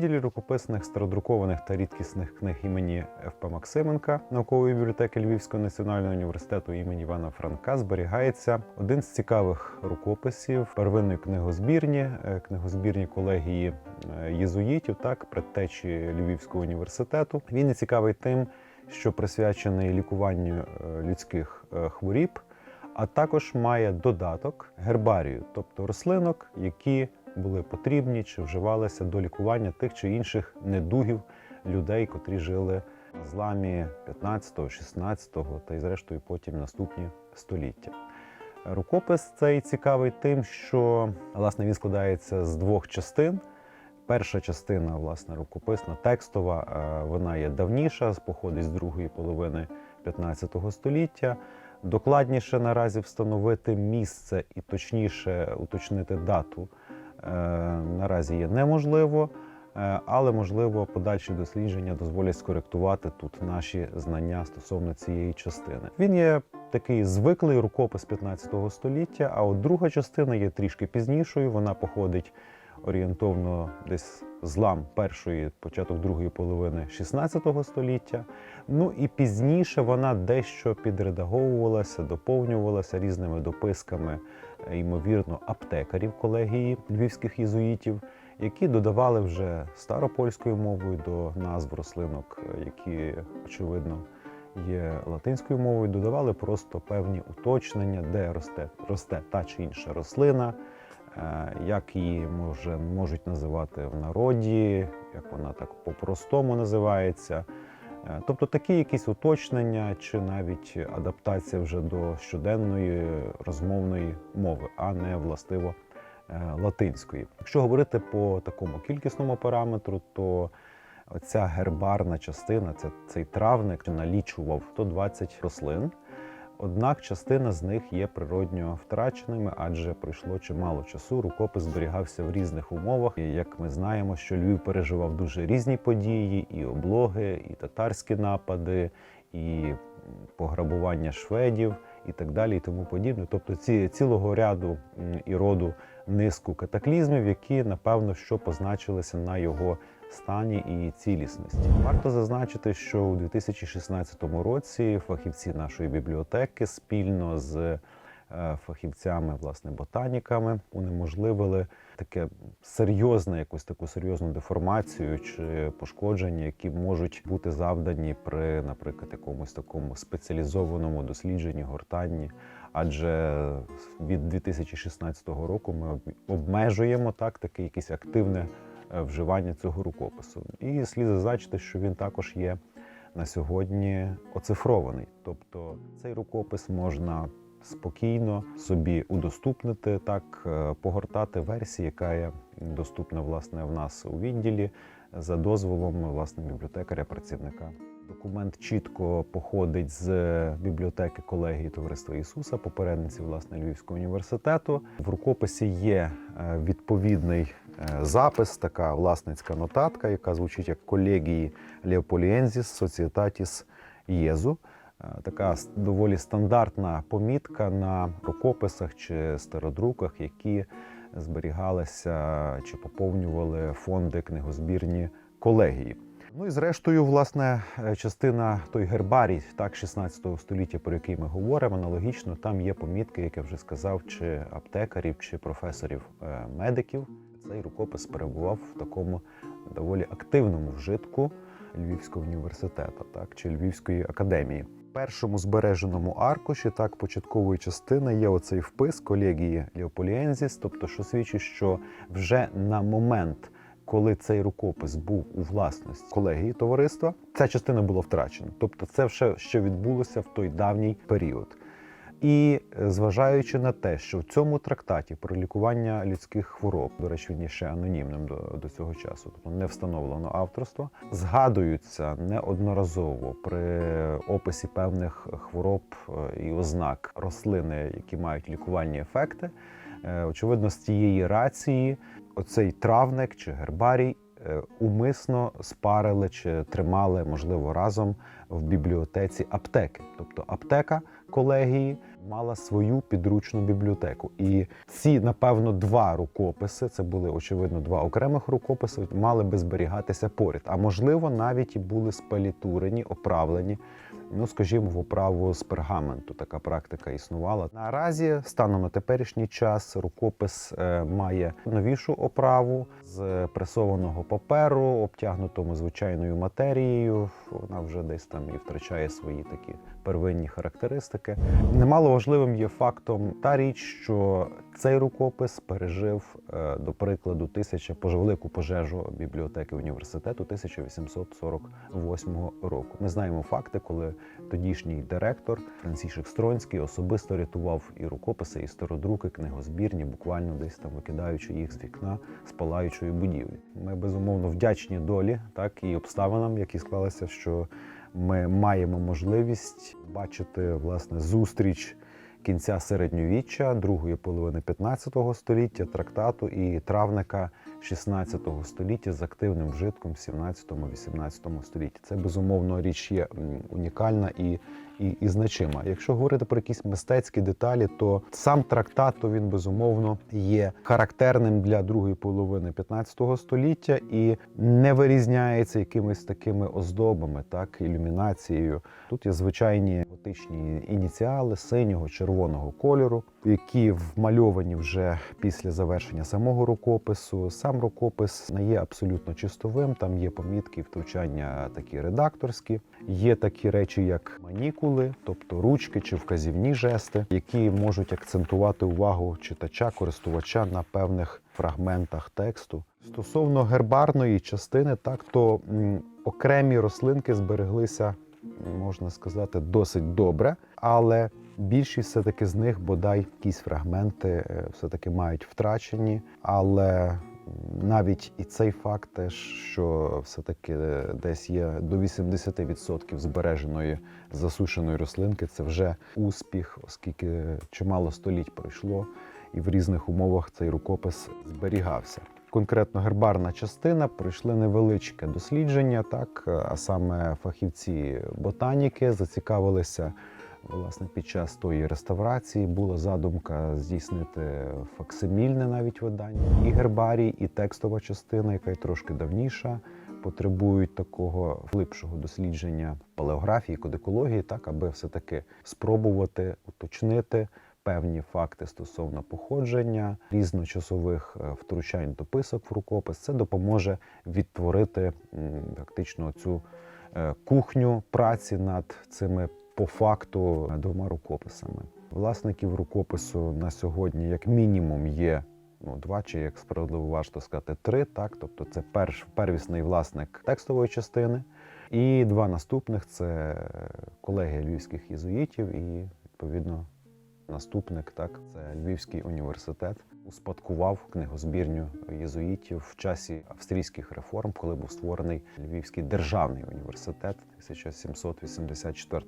відділі рукописних стародрукованих та рідкісних книг імені Ф.П. Максименка наукової бібліотеки Львівського національного університету імені Івана Франка зберігається один з цікавих рукописів первинної книгозбірні, е, книгозбірні колегії е, єзуїтів, так, предтечі Львівського університету. Він є цікавий тим, що присвячений лікуванню е, людських хворіб, а також має додаток гербарію, тобто рослинок, які були потрібні чи вживалися до лікування тих чи інших недугів людей, котрі жили на зламі 15-го, 16-го та й зрештою потім наступні століття. Рукопис цей цікавий тим, що власне він складається з двох частин. Перша частина, власне, рукописна, текстова, е, вона є давніша, походить з другої половини 15 століття. Докладніше наразі встановити місце і точніше уточнити дату наразі є неможливо, е, але можливо подальші дослідження дозволять скоректувати тут наші знання стосовно цієї частини. Він є такий звиклий рукопис 15 століття, а от друга частина є трішки пізнішою. Вона походить орієнтовно десь злам першої, початок другої половини 16 століття. Ну і пізніше вона дещо підредаговувалася, доповнювалася різними дописками, е, ймовірно, аптекарів колегії львівських єзуїтів, які додавали вже старопольською мовою до назв рослинок, е, які очевидно. Є латинською мовою, додавали просто певні уточнення, де росте, росте та чи інша рослина, е, як її може, можуть називати в народі, як вона так по-простому називається. Е, Тобто такі якісь уточнення чи навіть адаптація вже до щоденної розмовної мови, а не властиво е, латинської. Якщо говорити по такому кількісному параметру, то Оця гербарна частина, це цей травник, налічував 120 рослин. Однак частина з них є природньо втраченими, адже пройшло чимало часу. Рукопис зберігався в різних умовах. І як ми знаємо, що Львів переживав дуже різні події: і облоги, і татарські напади, і пограбування шведів, і так далі, і тому подібне. Тобто ці цілого ряду і роду низку катаклізмів, які напевно що позначилися на його стані і цілісності. Варто зазначити, що у 2016 році фахівці нашої бібліотеки спільно з е, фахівцями, власне, ботаніками, унеможливили таке серйозне, якусь таку серйозну деформацію чи пошкодження, які можуть бути завдані при, наприклад, якомусь такому спеціалізованому дослідженні гортанні. Адже від 2016 року ми обмежуємо так таке якесь активне вживання цього рукопису. І слід зазначити, що він також є на сьогодні оцифрований. Тобто цей рукопис можна спокійно собі удоступнити, так е, погортати версії, яка є доступна власне в нас у відділі за дозволом власне бібліотекаря працівника. Документ чітко походить з бібліотеки колегії Товариства Ісуса, попередниці власне Львівського університету. В рукописі є е, відповідний е, запис, така власницька нотатка, яка звучить як колегії Leopoliensis Societatis Єзу. Е, Така доволі стандартна помітка на рукописах чи стародруках, які зберігалися чи поповнювали фонди книгозбірні колегії. Ну і зрештою, власне, е, частина той гербарій, так 16 століття, про який ми говоримо, аналогічно там є помітки, як я вже сказав, чи аптекарів, чи професорів е, медиків. Цей рукопис перебував в такому доволі активному вжитку Львівського університету, так чи Львівської академії. Першому збереженому аркуші, так, початкової частини є оцей впис колегії Леополіензіс, тобто, що свідчить, що вже на момент коли цей рукопис був у власності колегії товариства, ця частина була втрачена. Тобто, це все, що відбулося в той давній період. І е, зважаючи на те, що в цьому трактаті про лікування людських хвороб, до речі, він є ще анонімним до, до цього часу, тобто не встановлено авторство, згадуються неодноразово при описі певних хвороб е, і ознак рослини, які мають лікувальні ефекти. Е, Очевидно, з цієї рації оцей травник чи гербарій умисно спарили чи тримали, можливо, разом в бібліотеці аптеки. Тобто аптека колегії мала свою підручну бібліотеку. І ці, напевно, два рукописи, це були очевидно два окремих рукописи, мали би зберігатися поряд. А можливо, навіть і були спалітурені, оправлені. Ну, скажімо, в оправу з пергаменту така практика існувала. Наразі, станом на теперішній час, рукопис е, має новішу оправу з пресованого паперу, обтягнутому звичайною матерією. Вона вже десь там і втрачає свої такі первинні характеристики. Немало важливим є фактом та річ, що цей рукопис пережив, е, до прикладу, тисяча велику пожежу бібліотеки університету 1848 року. Ми знаємо факти, коли тодішній директор Францішек Стронський особисто рятував і рукописи, і стародруки, книгозбірні, буквально десь там викидаючи їх з вікна з палаючої будівлі. Ми безумовно вдячні долі, так і обставинам, які склалися, що ми маємо можливість бачити власне зустріч кінця середньовіччя, другої половини 15 століття, трактату і травника 16 століття з активним вжитком в 17-18 столітті. Це безумовно річ є унікальна і, і, і значима. Якщо говорити про якісь мистецькі деталі, то сам трактат то він безумовно є характерним для другої половини 15 століття і не вирізняється якимись такими оздобами, так ілюмінацією. Тут є звичайні готичні ініціали синього червоного кольору, які вмальовані вже після завершення самого рукопису. Сам рукопис не є абсолютно чистовим. Там є помітки втручання такі редакторські. Є такі речі, як манікули, тобто ручки чи вказівні жести, які можуть акцентувати увагу читача, користувача на певних фрагментах тексту. Стосовно гербарної частини, так то м, окремі рослинки збереглися, можна сказати, досить добре, але більшість все-таки з них, бодай якісь фрагменти, е, все-таки мають втрачені. Але навіть і цей факт, теж, що все-таки е, десь є до 80% збереженої засушеної рослинки, це вже успіх, оскільки чимало століть пройшло, і в різних умовах цей рукопис зберігався. Конкретно гербарна частина пройшли невеличке дослідження, так а саме фахівці ботаніки зацікавилися власне під час тої реставрації. Була задумка здійснити факсимільне навіть видання і гербарій, і текстова частина, яка й трошки давніша. Потребують такого глибшого дослідження палеографії, кодикології, так аби все-таки спробувати уточнити певні факти стосовно походження різночасових е, втручань дописок в рукопис. Це допоможе відтворити фактично цю е, кухню праці над цими по факту двома рукописами. Власників рукопису на сьогодні, як мінімум, є ну, два, чи як справедливо важко сказати, три. Так, тобто це перш, первісний власник текстової частини, і два наступних це колегія львівських єзуїтів і відповідно наступник, так це Львівський університет. Успадкував книгозбірню єзуїтів в часі австрійських реформ, коли був створений Львівський державний університет 1784